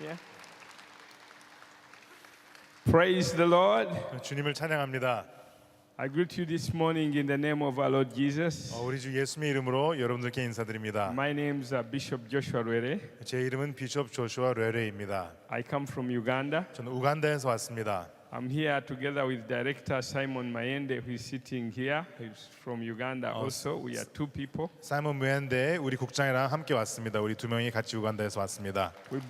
Yeah. Praise the Lord. 주님을 찬양합니다. I greet you this morning in the name of our Lord Jesus. 어, 우리 주 예수님의 이름으로 여러분들께 인사드립니다. My name is uh, Bishop Joshua Rwere. 제 이름은 비숍 조슈아 레레입니다. I come from Uganda. 저는 우간다에서 왔습니다. I'm here together with director Simon Mayende, who is sitting here. He's from Uganda also. We are two people. 사이먼 무엔데 우리 국장이랑 함께 왔습니다. 우리 두 명이 같이 우간다에서 왔습니다. We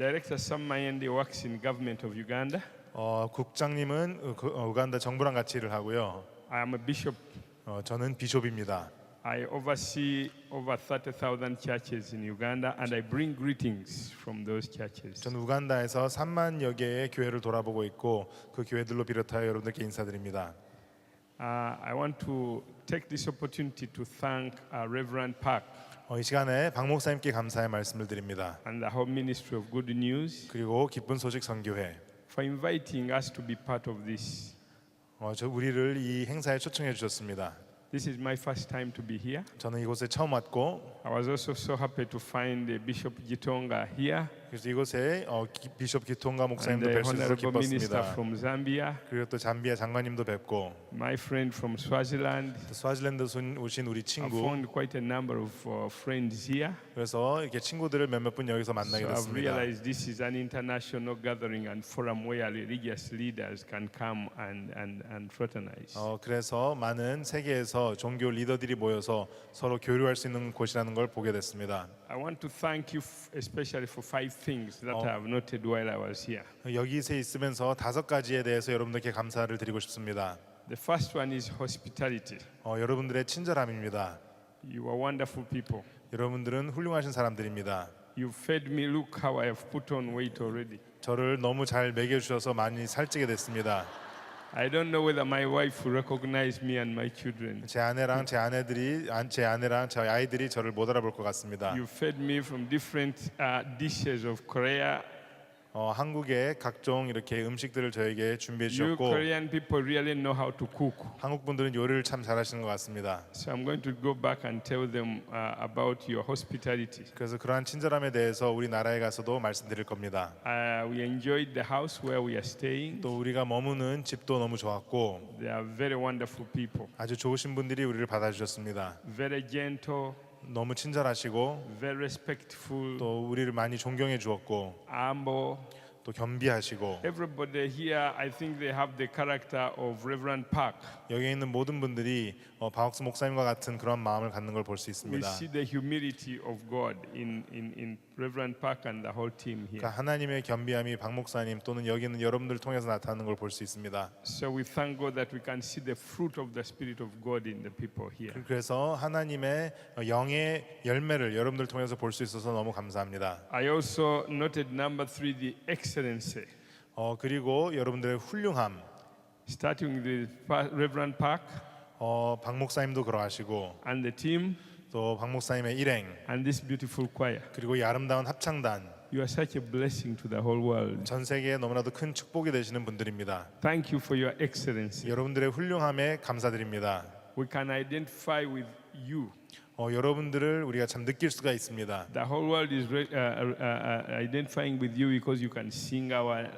Director Sam Mayende works in government of Uganda. 어, 국장님은 우- 그- 어, 우간다 정부랑 같이 일을 하고요. I am a bishop. 어, 저는 비숍입니다. I oversee over 30,000 churches in Uganda and I bring greetings from those churches. 저는 우간다에서 3만여 개의 교회를 돌아보고 있고 그 교회들로 비롯하여 여러분들께 인사드립니다. Uh, I want to take this opportunity to thank uh, Reverend Park 어, 이 시간에 박 목사님께 감사의 말씀을 드립니다. and the whole Ministry of Good News 그리고 기쁜 소식 선교회 for inviting us to be part of this. 어, 저 우리를 이 행사에 초청해 주셨습니다. This is my first time to be here. 저는 이곳에 처음 왔고 I was also so happy to find uh, Bishop Gitonga here 그래서 이곳에 어, 기- 비숍 기통가 and 목사님도 the 뵐수 있어서 Honorable Minister 기뻤습니다. from Zambia, 그리고 또 잠비아 장관님도 뵙고 my friend from Swaziland. 또 스와질랜드에서 오신 우리 I 친구 found quite a number of uh, friends here. 그래서 이렇게 친구들을 몇몇 분 여기서 만나게 I've 됐습니다. realized this is an international gathering and forum where religious leaders can come and, and, and fraternize. 어, 그래서 많은 세계에서 종교 리더들이 모여서 서로 교류할 수 있는 곳이라는 걸 보게 됐습니다. I want to thank you especially for five things that Oh. I have noted while I was here. 여기서 있으면서 다섯 가지에 대해서 여러분들께 감사를 드리고 싶습니다. The first one is hospitality. 어, 여러분들의 친절함입니다. You are wonderful people. 여러분들은 훌륭하신 사람들입니다. You fed me. Look how I have put on weight already. 저를 너무 잘 먹여 주셔서 많이 살찌게 됐습니다. I don't know whether my wife will recognize me and my children. 제 아내랑 제 아내들이 안- 제 아내랑 제 아이들이 저를 못 알아볼 것 같습니다. You fed me from different uh, dishes of Korea. 어, 한국의 각종 이렇게 음식들을 저에게 준비해 You 주셨고 Korean people really know how to cook. 한국 분들은 요리를 참 잘하시는 것 같습니다. So I'm going to go back and tell them uh, about your hospitality. 그래서 그러한 친절함에 대해서 우리 나라에 가서도 말씀드릴 겁니다. Uh, we enjoyed the house where we are staying. 또 우리가 머무는 집도 너무 좋았고 They are very wonderful people, 아주 좋으신 분들이 우리를 받아주셨습니다. very gentle, 너무 친절하시고 very respectful, 또 우리를 많이 존경해 주었고 humble. 또 겸비하시고 Everybody here, I think they have the character of Reverend Park. 여기 있는 모든 분들이 어, 박학수 목사님과 같은 그런 마음을 갖는 걸 볼 수 We 있습니다. see the humility of God in, in, in Reverend Park and the whole team here. 그러니까 하나님의 겸비함이 박 목사님 또는 여기 있는 여러분들 을 통해서 나타나는 걸 볼 수 있습니다. So we thank God that we can see the fruit of the Spirit of God in the people here. 그래서 하나님의 어, 영의 열매를 여러분들 통해서 볼 수 있어서 너무 감사합니다. I also noted number three, the excellency. 어, 그리고 여러분들의 훌륭함, Starting with Reverend Park 어, 박 목사님도 그러하시고 and the team 또박 목사님의 일행 and this beautiful choir. 그리고 이 아름다운 합창단 You are such a blessing to the whole world. 전 세계에 너무나도 큰 축복이 되시는 분들입니다. Thank you for your excellency. 여러분들의 훌륭함에 감사드립니다. We can identify with you. 어, 여러분들을 우리가 참 느낄 수가 있습니다. The whole world is re- uh, uh, uh, identifying with you because you can sing our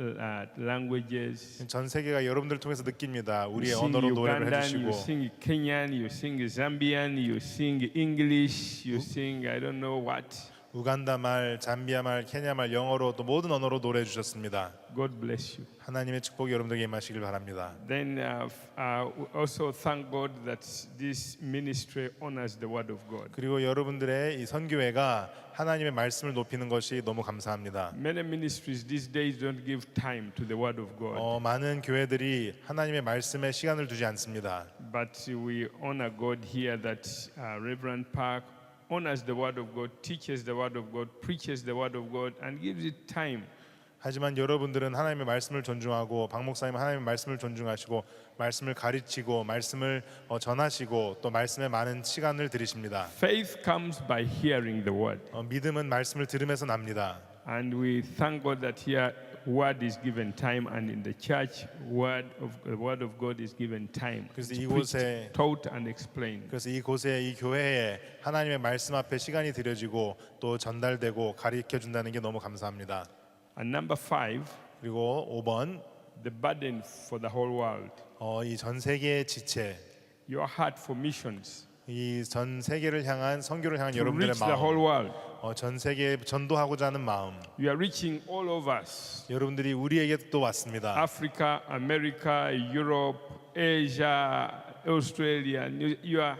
uh, languages. 전 세계가 여러분들을 통해서 느낍니다. You 우리의 sing 언어로 노래를 Ugandan, you 해주시고 sing Kenyan, you sing Zambian, you sing English, you sing I don't know what. 우간다 말, 잠비아 말, 케냐 말, 영어로 또 모든 언어로 노래해 주셨습니다. God bless you. 하나님의 축복이 여러분들에게 임하시길 바랍니다. Then uh, uh, also thank God that this ministry honors the word of God. 그리고 여러분들의 이 선교회가 하나님의 말씀을 높이는 것이 너무 감사합니다. Many ministries these days don't give time to the word of God, 어, 많은 교회들이 하나님의 말씀에 시간을 두지 않습니다. but we honor God here that uh, Reverend Park honors the word of God, teaches the word of God, preaches the word of God, and gives it time. 하지만 여러분들은 하나님의 말씀을 존중하고 박 목사님은 하나님의 말씀을 존중하시고 말씀을 가르치고 말씀을 어, 전하시고 또 말씀에 많은 시간을 들이십니다. Faith comes by hearing the word. 어, 믿음은 말씀을 들으면서 납니다. And we thank God that here word is given time, and in the church, word of the word of God is given time. 그래서 It's 이곳에- preached, taught, and explained. 그래서 이곳에 이 교회에 하나님의 말씀 앞에 시간이 들여지고 또 전달되고 가르쳐 준다는 게 너무 감사합니다. And number five, 그리고 5번 the burden for the whole world. 어, 이 전 세계의 지체, Your heart for missions 이 전 세계를 향한 선교를 향한 to 여러분들의 reach the whole 마음, world. 어, 전 세계에 전도하고자 하는 마음, You are reaching all of us. 여러분들이 우리에게 또 왔습니다. Africa, America, Europe, Asia, Australia. You you are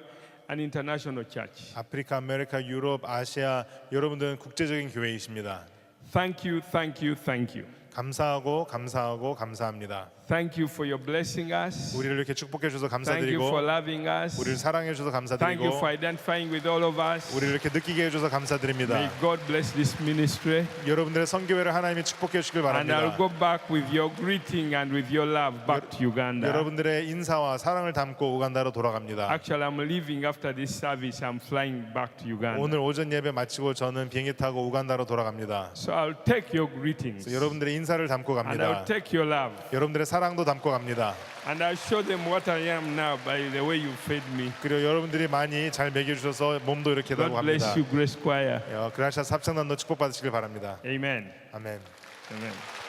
an international church. 아프리카, 아메리카, 유럽, 아시아 여러분들은 국제적인 교회이십니다. Thank you, thank you, thank you. 감사하고 감사하고 감사합니다. Thank you for your blessing us. 우리를 이렇게 축복해 주셔서 Thank you for 감사드리고 loving us. 우리를 사랑해 주셔서 Thank you for 감사드리고 identifying with all of us. 우리를 이렇게 느끼게 해 주셔서 May 감사드립니다. God bless this ministry. 여러분들의 선교회를 하나님이 축복해 주시길 And I'll 바랍니다. go back with your greeting and with your love back to Uganda. 여러분들의 인사와 사랑을 담고 우간다로 돌아갑니다. Actually, I'm leaving after this service. I'm flying back to Uganda. 오늘 오전 예배 마치고 저는 비행기 타고 우간다로 돌아갑니다. So I'll take your greetings. 그래서 여러분들의 인사를 담고 And 갑니다. I'll take your love. 여러분들의 사랑도 담고 갑니다. And I'll show them what I am now by the way you fed me. 그리고 여러분들이 많이 잘 먹여 주셔서 몸도 이렇게 God 되고 bless you, Grace Choir. 어, 그라시아 합창단도 축복받으시길 바랍니다. Amen. 아멘. Amen.